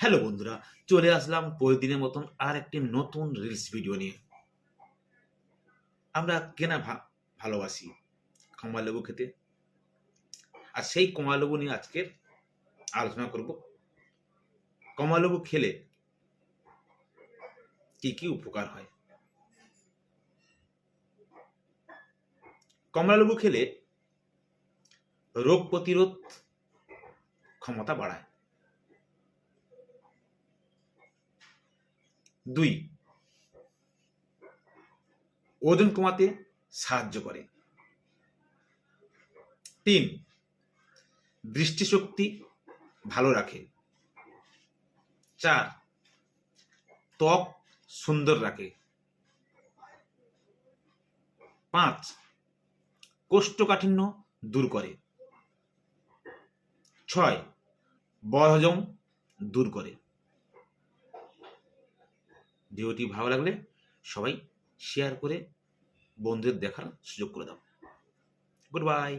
Hello বন্ধুরা, চলে আসলাম প্রতিদিনের মতন আর একটি নতুন রিলস ভিডিও নিয়ে। আমরা কেনা ভালোবাসি কমলালেবু খেতে। আর সেই কমলালেবু নিয়ে আজকের আলোচনা করব। কমলালেবু খেলে কি কি উপকার হয়? কমলালেবু খেলে রোগ প্রতিরোধ ক্ষমতা বাড়ায়। দুই। ওজন কমাতে সাহায্য করে। তিন, দৃষ্টিশক্তি ভালো রাখে। চার, ত্বক সুন্দর রাখে। পাঁচ, কোষ্ঠকাঠিন্য দূর করে। ছয় বদহজম দূর করে। ভিডিওটি ভালো লাগলে সবাই শেয়ার করে বন্ধুদের দেখার সুযোগ করে দাও। Good bye